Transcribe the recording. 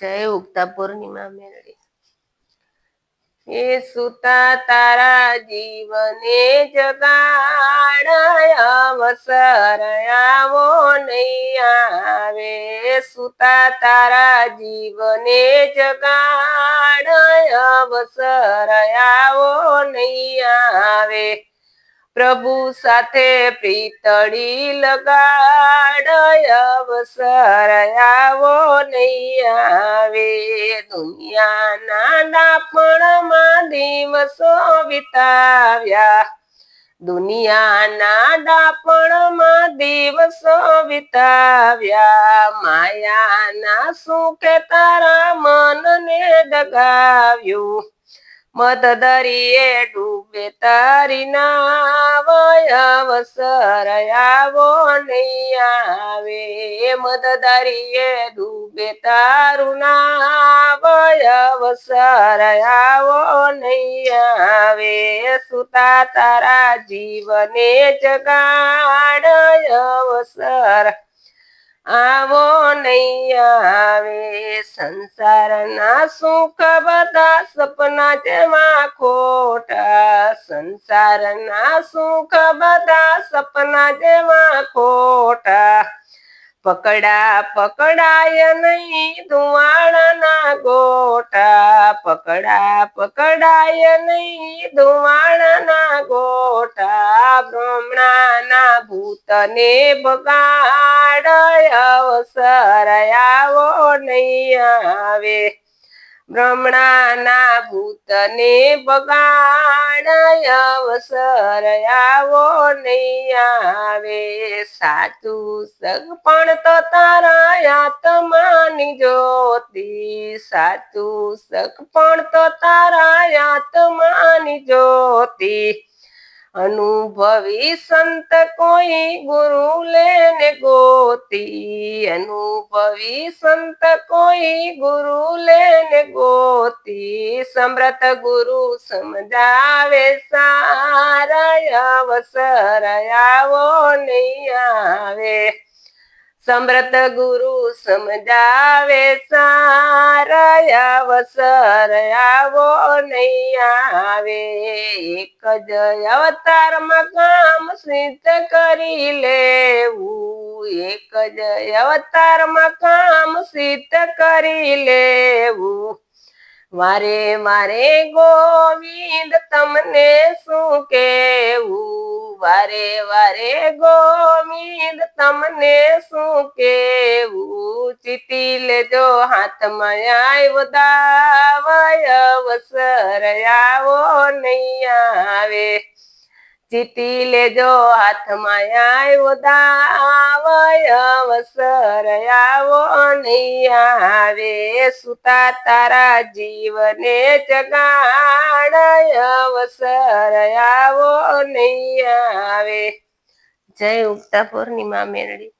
જય ઉગતા પૂર્ણિમા મેળવી. એ સુતા તારા જીવને જગાડાય અવસર આવો નહીં આવે. સુતા તારા જીવને જગાડાય અવસર આવો નહીં પ્રભુ સાથે પીતળી લગાડ, અવસર આવો નહીં આવે. દુનિયાના દાપણમાં દિવસો વિતાવ્યા. દુનિયાના દાપણમાં દિવસો વિતાવ્યા. માયાના સુખે તારા મનને દગાવ્યું. મત દરિયે ડૂબે તારી નાવ અવસર આવો નહીં આવે. મત દરિયે ડૂબે તારું નાવ અવસર આવો નહીં આવે. સુતા તારા જીવને જગાડ અવસર. આવો નહીં આવે સંસારના સુખ બધા સપના જેમાં ખોટા. સંસારના સુખ બધા સપના જેમાં ખોટા. પકડા પકડાય નહીં ધુવાણાના ગોટા. પકડા પકડાય નહીં ધુવાણાના ગોટા. બ્રહ્મણાના ભૂતને બગાડ અવસર આવો નહીં આવે. બ્રહ્મણાના ભૂતને બગાડ અવસર નહીં આવે. સાચું સગપણ તો તારા આત્માની જ્યોતિ. સાચું સગપણ તો તારા આત્માની જ્યોતિ. અનુભવી સંત કોઈ ગુરુ અનુભવી સંત કોઈ ગુરુ લેને ગોતી સમૃત ગુરુ સમજાવે સારા અવસર આવો નહીં આવે. સમૃત ગુરુ સમજાવે સારા વસર આવો નહીં આવે. એક જ અવતારમાં કામ સિદ્ધ કરી લેવું. એક જ અવતારમાં કામ સિદ્ધ કરી લેવું. મારે મારે ગોવિંદ તમને શું કેવું વારે વારે ગોવિંદ તમને શું કેવું? ચીતી લેજો, હાથમાં આવ્યો દાવય, અવસર આવો, નહીં આવે. ચીતી લેજો હાથમાં આવ્યો દાવય, અવસર આવો નહીં આવે. સુતા તારા જીવને જગાડ, અવસર આવો નહીં આવે. જય ઉગતા પૂર્ણિમા મેળવી.